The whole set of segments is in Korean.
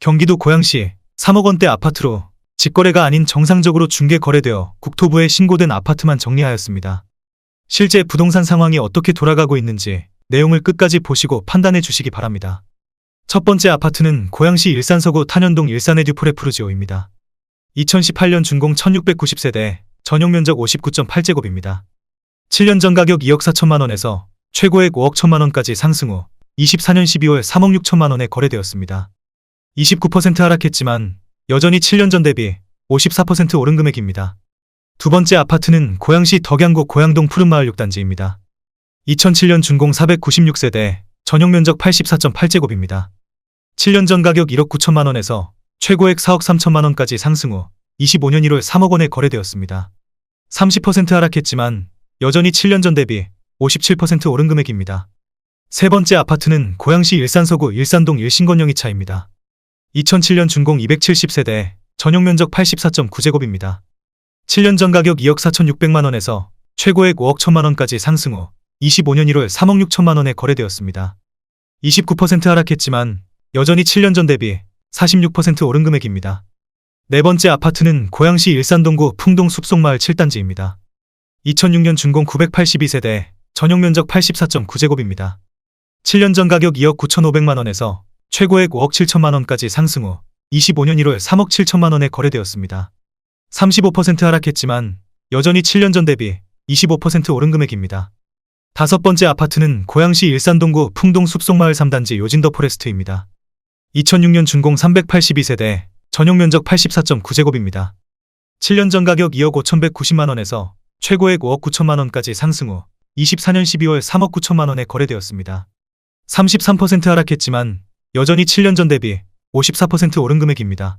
경기도 고양시 3억 원대 아파트로 직거래가 아닌 정상적으로 중개 거래되어 국토부에 신고된 아파트만 정리하였습니다. 실제 부동산 상황이 어떻게 돌아가고 있는지 내용을 끝까지 보시고 판단해 주시기 바랍니다. 첫 번째 아파트는 고양시 일산서구 탄현동 일산의 듀프레프루지오입니다. 2018년 준공 1690세대, 전용 면적 59.8제곱입니다. 7년 전 가격 2억 4천만 원에서 최고액 5억 1천만 원까지 상승 후 24년 12월 3억 6천만 원에 거래되었습니다. 29% 하락했지만 여전히 7년 전 대비 54% 오른 금액입니다. 두 번째 아파트는 고양시 덕양구 고양동 푸른마을 6단지입니다. 2007년 준공 496세대, 전용 면적 84.8제곱입니다. 7년 전 가격 1억 9천만 원에서 최고액 4억 3천만 원까지 상승 후 25년 1월 3억 원에 거래되었습니다. 30% 하락했지만 여전히 7년 전 대비 57% 오른 금액입니다. 세 번째 아파트는 고양시 일산서구 일산동 일신건영 2차입니다. 2007년 준공 270세대, 전용 면적 84.9제곱입니다. 7년 전 가격 2억 4,600만 원에서 최고액 5억 1천만 원까지 상승 후 25년 1월 3억 6천만 원에 거래되었습니다. 29% 하락했지만 여전히 7년 전 대비 46% 오른 금액입니다. 네 번째 아파트는 고양시 일산동구 풍동 숲속마을 7단지입니다. 2006년 준공 982세대, 전용 면적 84.9제곱입니다. 7년 전 가격 2억 9,500만 원에서 최고액 5억 7천만 원까지 상승 후 25년 1월 3억 7천만 원에 거래되었습니다. 35% 하락했지만 여전히 7년 전 대비 25% 오른 금액입니다. 다섯 번째 아파트는 고양시 일산동구 풍동 숲속마을 3단지 요진더 포레스트입니다. 2006년 준공 382세대, 전용 면적 84.9제곱입니다. 7년 전 가격 2억 5,190만 원에서 최고액 5억 9천만 원까지 상승 후 24년 12월 3억 9천만 원에 거래되었습니다. 33% 하락했지만 여전히 7년 전 대비 54% 오른 금액입니다.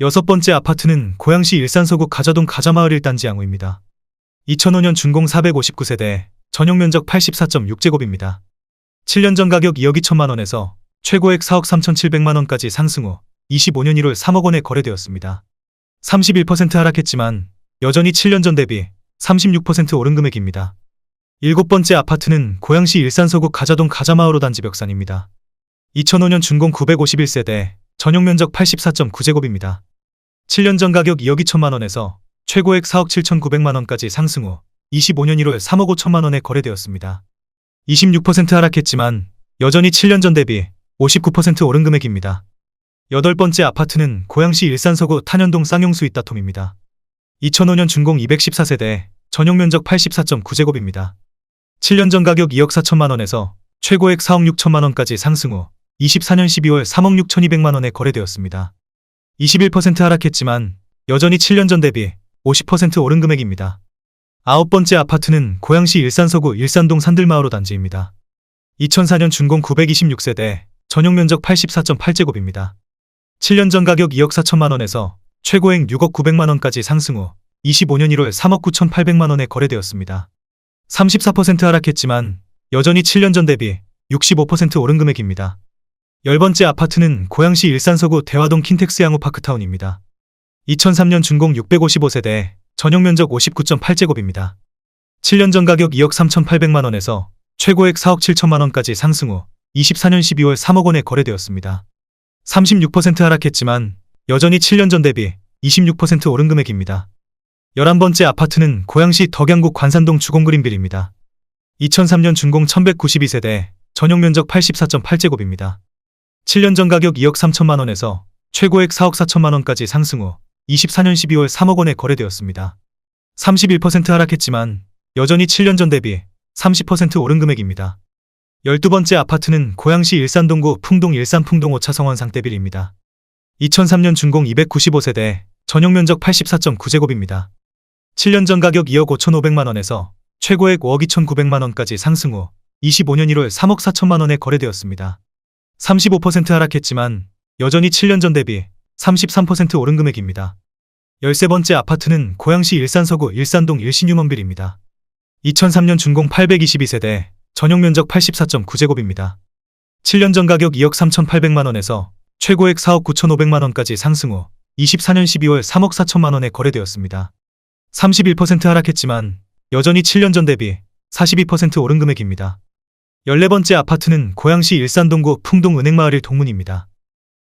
여섯 번째 아파트는 고양시 일산서구 가자동 가자마을 1단지 양호입니다. 2005년 준공 459세대, 전용 면적 84.6제곱입니다. 7년 전 가격 2억 2천만 원에서 최고액 4억 3,700만 원까지 상승 후 25년 1월 3억 원에 거래되었습니다. 31% 하락했지만 여전히 7년 전 대비 36% 오른 금액입니다. 일곱 번째 아파트는 고양시 일산서구 가자동 가자마을 5단지 벽산입니다. 2005년 준공 951세대, 전용 면적 84.9제곱입니다. 7년 전 가격 2억 2천만 원에서 최고액 4억 7,900만 원까지 상승 후 25년 1월 3억 5천만 원에 거래되었습니다. 26% 하락했지만 여전히 7년 전 대비 59% 오른 금액입니다. 여덟 번째 아파트는 고양시 일산서구 탄현동 쌍용수 이따톰입니다. 2005년 준공 214세대, 전용 면적 84.9제곱입니다. 7년 전 가격 2억 4천만 원에서 최고액 4억 6천만 원까지 상승 후 24년 12월 3억 6,200만 원에 거래되었습니다. 21% 하락했지만 여전히 7년 전 대비 50% 오른 금액입니다. 아홉 번째 아파트는 고양시 일산 서구 일산동 산들마을호 단지입니다. 2004년 준공 926세대, 전용 면적 84.8제곱입니다. 7년 전 가격 2억 4천만 원에서 최고액 6억 900만 원까지 상승 후 25년 1월 3억 9,800만 원에 거래되었습니다. 34% 하락했지만 여전히 7년 전 대비 65% 오른 금액입니다. 열 번째 아파트는 고양시 일산서구 대화동 킨텍스 양호파크타운입니다. 2003년 준공 655세대, 전용 면적 59.8제곱입니다. 7년 전 가격 2억 3,800만 원에서 최고액 4억 7천만 원까지 상승 후 24년 12월 3억 원에 거래되었습니다. 36% 하락했지만 여전히 7년 전 대비 26% 오른 금액입니다. 11번째 아파트는 고양시 덕양구 관산동 주공그린빌입니다. 2003년 준공 1192세대, 전용 면적 84.8제곱입니다. 7년 전 가격 2억 3천만 원에서 최고액 4억 4천만 원까지 상승 후 24년 12월 3억 원에 거래되었습니다. 31% 하락했지만 여전히 7년 전 대비 30% 오른 금액입니다. 12번째 아파트는 고양시 일산동구 풍동 일산 풍동 5차 성원 상대빌입니다. 2003년 준공 295세대, 전용 면적 84.9제곱입니다. 7년 전 가격 2억 5,500만 원에서 최고액 5억 2,900만 원까지 상승 후 25년 1월 3억 4천만 원에 거래되었습니다. 35% 하락했지만 여전히 7년 전 대비 33% 오른 금액입니다. 1 3 번째 아파트는 고양시 일산 서구 일산동 일신유먼빌입니다. 2003년 준공 296세대, 전용 면적 84.9제곱입니다. 7년 전 가격 2억 4천만 원에서 최고액 5억 2천만 원까지 상승 후 25년 1월 3억 4천만 원에 거래되었습니다. 35% 하락했지만 여전히 7년 전 대비 33% 오른 금액입니다. 2003년 준공 822세대, 전용 면적 84.9제곱입니다. 7년 전 가격 2억 3,800만 원에서 최고액 4억 9,500만 원까지 상승 후 24년 12월 3억 4천만 원에 거래되었습니다. 31% 하락했지만 여전히 7년 전 대비 42% 오른 금액입니다. 14번째 아파트는 고양시 일산동구 풍동은행마을 1 동문입니다.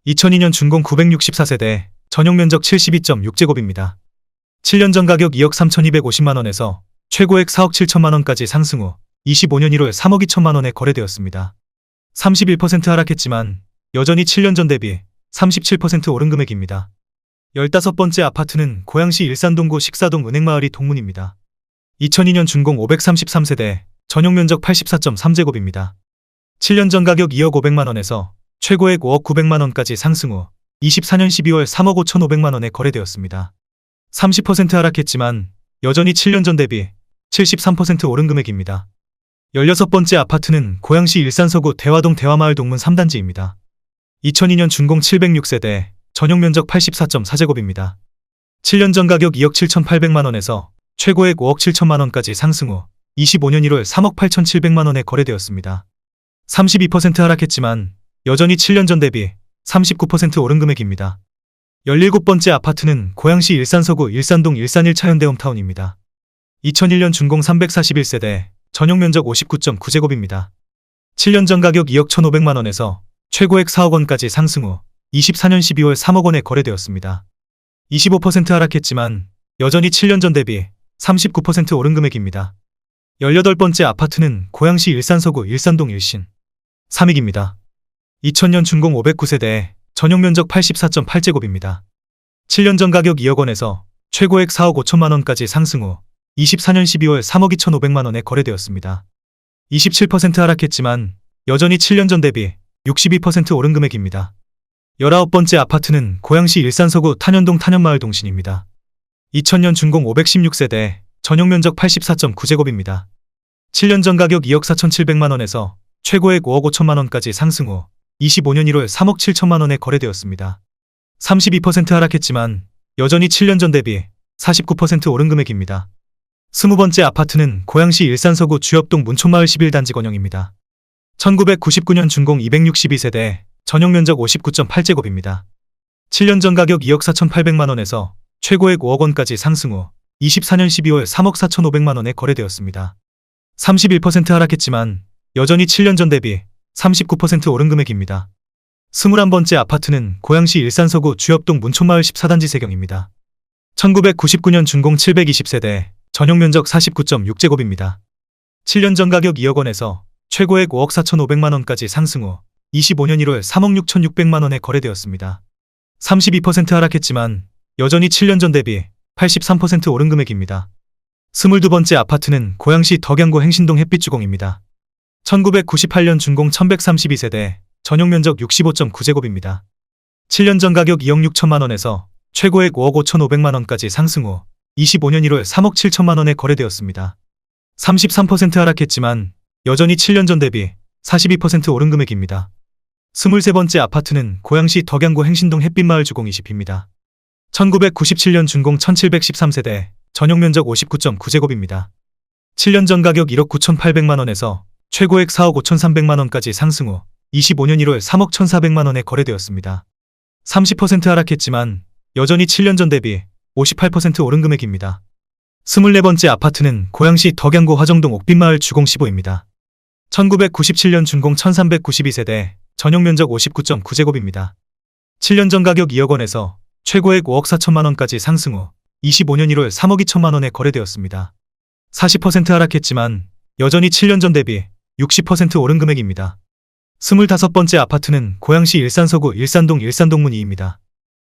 2002년 준공 964세대, 전용 면적 72.6제곱입니다. 7년 전 가격 2억 3,250만원에서 최고액 4억 7천만 원까지 상승 후 25년 1월 3억 2천만 원에 거래되었습니다. 31% 하락했지만 여전히 7년 전 대비 37% 오른 금액입니다. 15번째 아파트는 고양시 일산동구 식사동 은행마을이 동문입니다. 2002년 준공 533세대, 전용 면적 84.3제곱입니다. 7년 전 가격 2억 500만 원에서 최고액 5억 900만 원까지 상승 후 24년 12월 3억 5천5백만 원에 거래되었습니다. 30% 하락했지만 여전히 7년 전 대비 73% 오른 금액입니다. 16번째 아파트는 고양시 일산서구 대화동 대화마을 동문 3단지입니다. 2002년 준공 706세대, 전용 면적 84.4제곱입니다. 7년 전 가격 2억 7,800만 원에서 최고액 5억 7천만 원까지 상승 후 25년 1월 3억 8,700만 원에 거래되었습니다. 32% 하락했지만 여전히 7년 전 대비 39% 오른 금액입니다. 17번째 아파트는 고양시 일산 서구 일산동 일산 1차 현대홈타운입니다. 2001년 준공 341세대, 전용 면적 59.9제곱입니다. 7년 전 가격 2억 1,500만 원에서 최고액 4억 원까지 상승 후 24년 12월 3억 원에 거래되었습니다. 25% 하락했지만 여전히 7년 전 대비 39% 오른 금액입니다. 18번째 아파트는 고양시 일산서구 일산동 일신 3익입니다. 2000년 준공 509세대, 전용 면적 84.8제곱입니다. 7년 전 가격 2억 원에서 최고액 4억 5천만 원까지 상승 후 24년 12월 3억 2천5백만 원에 거래되었습니다. 27% 하락했지만 여전히 7년 전 대비 62% 오른 금액입니다. 19번째 아파트는 고양시 일산서구 탄현동 탄현마을 동신입니다. 2000년 준공 516세대, 전용 면적 84.9제곱입니다. 7년 전 가격 2억 4천7백만 원에서 최고액 5억 5천만 원까지 상승 후 25년 1월 3억 7천만 원에 거래되었습니다. 32% 하락했지만 여전히 7년 전 대비 49% 오른 금액입니다. 20번째 아파트는 고양시 일산서구 주엽동 문촌마을 11단지 건영입니다. 1999년 준공 262세대, 전용 면적 59.8제곱입니다. 7년 전 가격 2억 4,800만 원에서 최고액 5억 원까지 상승 후 24년 12월 3억 4,500만 원에 거래되었습니다. 31% 하락했지만 여전히 7년 전 대비 39% 오른 금액입니다. 21번째 아파트는 고양시 일산서구 주엽동 문촌마을 14단지 세경입니다. 1999년 준공 720세대, 전용 면적 49.6제곱입니다. 7년 전 가격 2억 원에서 최고액 5억 4,500만 원까지 상승 후 25년 1월 3억 6,600만 원에 거래되었습니다. 32% 하락했지만 여전히 7년 전 대비 83% 오른 금액입니다. 22번째 아파트는 고양시 덕양구 행신동 햇빛주공입니다. 1998년 준공 1132세대, 전용 면적 65.9제곱입니다. 7년 전 가격 2억 6천만 원에서 최고액 5억 5,500만 원까지 상승 후 25년 1월 3억 7천만 원에 거래되었습니다. 33% 하락했지만 여전히 7년 전 대비 42% 오른 금액입니다. 23번째 아파트는 고양시 덕양구 행신동 햇빛마을 주공 20입니다. 1997년 준공 1713세대, 전용 면적 59.9제곱입니다. 7년 전 가격 1억 9,800만 원에서 최고액 4억 5,300만 원까지 상승 후 25년 1월 3억 1,400만 원에 거래되었습니다. 30% 하락했지만 여전히 7년 전 대비 58% 오른 금액입니다. 24번째 아파트는 고양시 덕양구 화정동 옥빈마을 주공 15입니다. 1997년 준공 1392세대, 전용 면적 59.9제곱입니다. 7년 전 가격 2억 원에서 최고액 5억 4천만 원까지 상승 후 25년 1월 3억 2천만 원에 거래되었습니다. 40% 하락했지만 여전히 7년 전 대비 60% 오른 금액입니다. 25번째 아파트는 고양시 일산서구 일산동 일산동문 2입니다.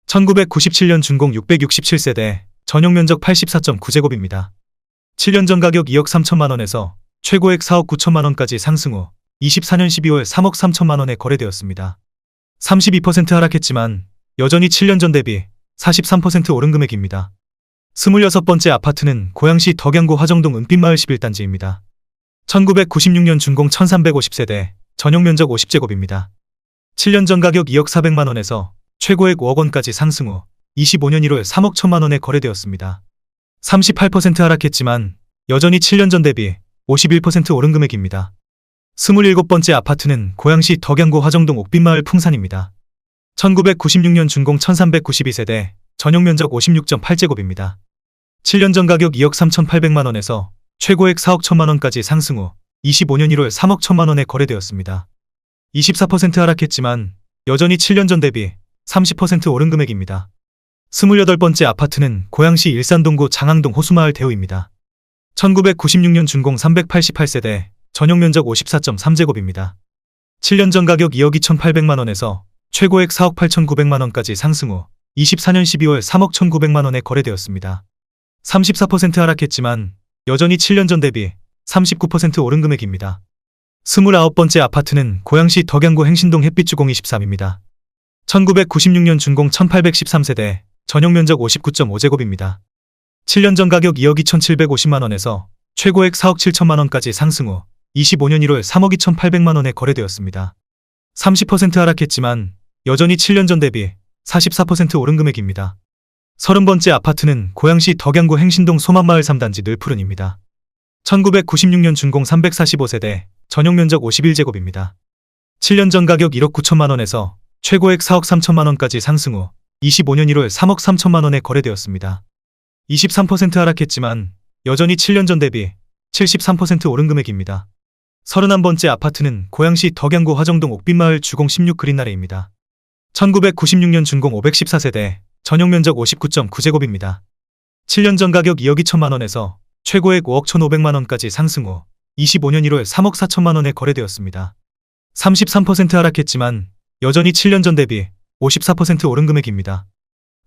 1997년 준공 667세대, 전용 면적 84.9제곱입니다. 7년 전 가격 2억 3천만 원에서 최고액 4억 9천만 원까지 상승 후 24년 12월 3억 3천만 원에 거래되었습니다. 32% 하락했지만 여전히 7년 전 대비 43% 오른 금액입니다. 26번째 아파트는 고양시 덕양구 화정동 은빛마을 11단지입니다. 1996년 준공 1350세대, 전용 면적 50제곱입니다. 7년 전 가격 2억 400만 원에서 최고액 5억 원까지 상승 후 25년 1월 3억 1천만 원에 거래되었습니다. 38% 하락했지만 여전히 7년 전 대비 51% 오른 금액입니다. 27번째 아파트는 고양시 덕양구 화정동 옥빈마을 풍산입니다. 1996년 준공 1392세대, 전용 면적 56.8제곱입니다. 7년 전 가격 2억 3,800만 원에서 최고액 4억 1천만 원까지 상승 후 25년 1월 3억 1천만 원에 거래되었습니다. 24% 하락했지만 여전히 7년 전 대비 30% 오른 금액입니다. 28번째 아파트는 고양시 일산동구 장항동 호수마을 대우입니다. 1996년 준공 388세대, 전용 면적 54.3제곱입니다. 7년 전 가격 2억 2,800만 원에서 최고액 4억 8,900만 원까지 상승 후 24년 12월 3억 1,900만 원에 거래되었습니다. 34% 하락했지만 여전히 7년 전 대비 39% 오른 금액입니다. 29번째 아파트는 고양시 덕양구 행신동 햇빛주공 23입니다. 1996년 준공 1813세대, 전용 면적 59.5제곱입니다. 7년 전 가격 2억 2,750만원에서 최고액 4억 7천만원까지 상승 후 25년 1월 3억 2,800만원에 거래되었습니다. 30% 하락했지만 여전히 7년 전 대비 44% 오른 금액입니다. 30번째 아파트는 고양시 덕양구 행신동 소만마을 3단지 늘푸른입니다. 1996년 준공 345세대, 전용 면적 51제곱입니다. 7년 전 가격 1억 9천만 원에서 최고액 4억 3천만 원까지 상승 후 25년 1월 3억 3천만 원에 거래되었습니다. 23% 하락했지만 여전히 7년 전 대비 73% 오른 금액입니다. 31번째 아파트는 고양시 덕양구 화정동 옥빈마을 주공 16 그린나레입니다. 1996년 준공 514세대, 전용 면적 59.9제곱입니다. 7년 전 가격 2억 2천만 원에서 최고액 5억 1,500만 원까지 상승 후 25년 1월 3억 4천만 원에 거래되었습니다. 33% 하락했지만 여전히 7년 전 대비 54% 오른 금액입니다.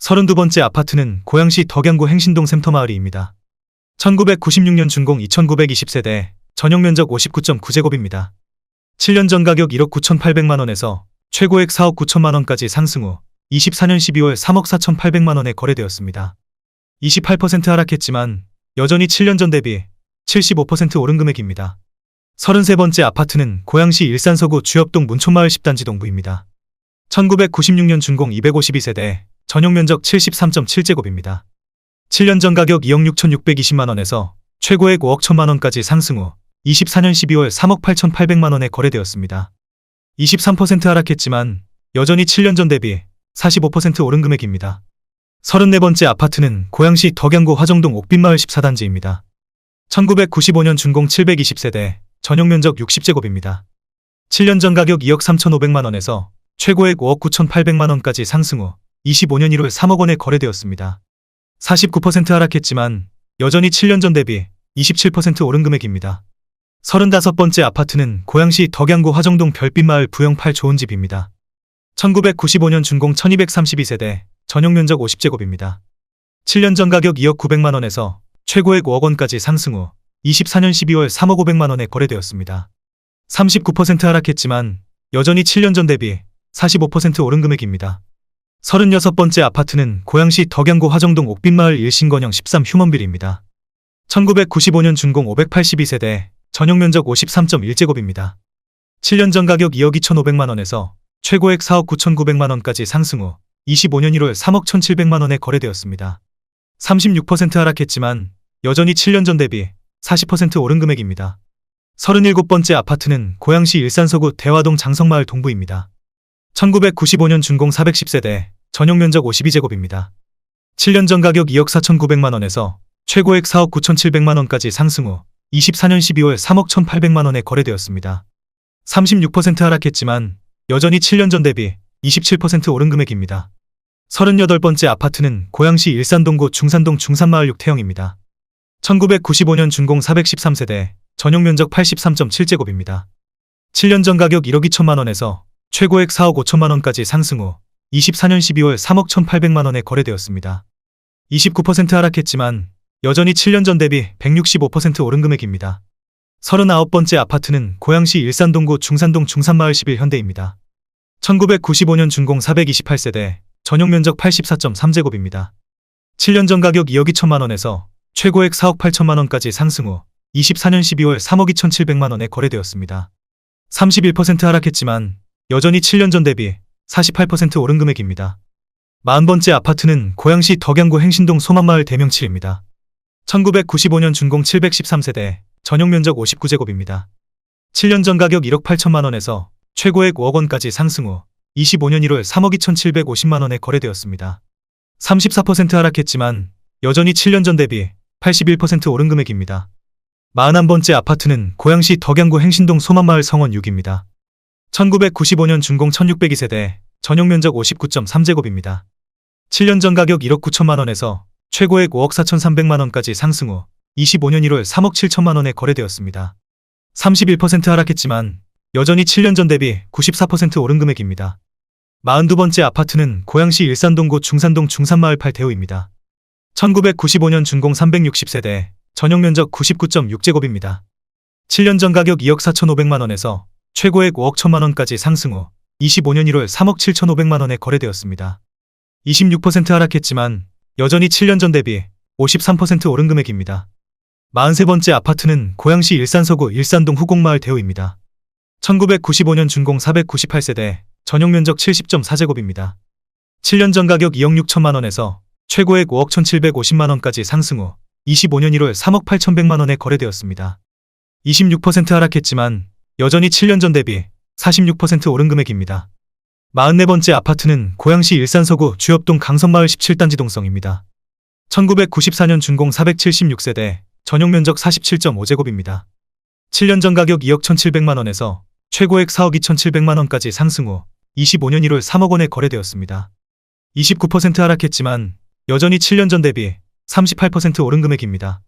32번째 아파트는 고양시 덕양구 행신동 샘터마을이입니다. 1996년 준공 2920세대, 전용 면적 59.9제곱입니다. 7년 전 가격 1억 9,800만 원에서 최고액 4억 9천만 원까지 상승 후 24년 12월 3억 4,800만 원에 거래되었습니다. 28% 하락했지만 여전히 7년 전 대비 75% 오른 금액입니다. 33번째 아파트는 고양시 일산 서구 주엽동 문촌마을 10단지 동부입니다. 1996년 준공 252세대, 전용 면적 73.7제곱입니다. 7년 전 가격 2억 6,620만 원에서 최고액 5억 1천만 원까지 상승 후 24년 12월 3억 8,800만 원에 거래되었습니다. 23% 하락했지만 여전히 7년 전 대비 45% 오른 금액입니다. 34번째 아파트는 고양시 덕양구 화정동 옥빈마을 14단지입니다. 1995년 준공 720세대, 전용 면적 60제곱입니다. 7년 전 가격 2억 3,500만 원에서 최고액 5억 9,800만 원까지 상승 후 25년 1월 3억 원에 거래되었습니다. 49% 하락했지만 여전히 7년 전 대비 27% 오른 금액입니다. 35번째 아파트는 고양시 덕양구 화정동 별빛마을 부영 8 좋은 집입니다. 1995년 준공 1232세대, 전용 면적 50제곱입니다. 7년 전 가격 2억 900만 원에서 최고액 5억 원까지 상승 후 24년 12월 3억 500만 원에 거래되었습니다. 39% 하락했지만 여전히 7년 전 대비 45% 오른 금액입니다. 36번째 아파트는 고양시 덕양구 화정동 옥빈마을 일신건영 13 휴먼빌입니다. 1995년 준공 582세대, 전용 면적 53.1제곱입니다. 7년 전 가격 2억 2,500만 원에서 최고액 4억 9,900만 원까지 상승 후 25년 1월 3억 1,700만 원에 거래되었습니다. 36% 하락했지만 여전히 7년 전 대비 40% 오른 금액입니다. 37번째 아파트는 고양시 일산서구 대화동 장성마을 동부입니다. 1995년 준공 410세대, 전용 면적 52제곱입니다. 7년 전 가격 2억 4,900만 원에서 최고액 4억 9,700만 원까지 상승 후 24년 12월 3억 1,800만 원에 거래되었습니다. 36% 하락했지만 여전히 7년 전 대비 27% 오른 금액입니다. 38번째 아파트는 고양시 일산동구 중산동 중산마을 6태형입니다. 1995년 준공 413세대, 전용 면적 83.7제곱입니다. 7년 전 가격 1억 2천만 원에서 최고액 4억 5천만 원까지 상승 후 24년 12월 3억 1,800만 원에 거래되었습니다. 29% 하락했지만 여전히 7년 전 대비 165% 오른 금액입니다. 39번째 아파트는 고양시 일산동구 중산동 중산마을 11 현대입니다. 1995년 준공 428세대, 전용 면적 84.3제곱입니다. 7년 전 가격 2억 2천만 원에서 최고액 4억 8천만 원까지 상승 후 24년 12월 3억 2,700만 원에 거래되었습니다. 31% 하락했지만 여전히 7년 전 대비 48% 오른 금액입니다. 40번째 아파트는 고양시 덕양구 행신동 소만마을 대명칠입니다. 1995년 준공 713세대, 전용 면적 59제곱입니다. 7년 전 가격 1억 8천만 원에서 최고액 5억 원까지 상승 후 25년 1월 3억 2,750만 원에 거래되었습니다. 34% 하락했지만 여전히 7년 전 대비 81% 오른 금액입니다. 41번째 아파트는 고양시 덕양구 행신동 소만마을 성원 6입니다. 1995년 준공 1602세대, 전용 면적 59.3제곱입니다. 7년 전 가격 1억 9천만 원에서 최고액 5억 4천3백만 원까지 상승 후 25년 1월 3억 7천만 원에 거래되었습니다. 31% 하락했지만 여전히 7년 전 대비 94% 오른 금액입니다. 42번째 아파트는 고양시 일산동구 중산동 중산마을 8대우입니다. 1995년 준공 360세대, 전용 면적 99.6제곱입니다. 7년 전 가격 2억 4천5백만 원에서 최고액 5억 1천만 원까지 상승 후 25년 1월 3억 7천5백만 원에 거래되었습니다. 26% 하락했지만 여전히 7년 전 대비 53% 오른 금액입니다. 43번째 아파트는 고양시 일산서구 일산동 후곡마을 대우입니다. 1995년 준공 498세대, 전용 면적 70.4제곱입니다. 7년 전 가격 2억 6천만 원에서 최고액 5억 1,750만 원까지 상승 후 25년 1월 3억 8천백만 원에 거래되었습니다. 26% 하락했지만 여전히 7년 전 대비 46% 오른 금액입니다. 44번째 아파트는 고양시 일산서구 주엽동 강성마을 17단지 동성입니다. 1994년 준공 476세대, 전용 면적 47.5제곱입니다. 7년 전 가격 2억 1,700만 원에서 최고액 4억 2,700만 원까지 상승 후 25년 1월 3억 원에 거래되었습니다. 29% 하락했지만 여전히 7년 전 대비 38% 오른 금액입니다.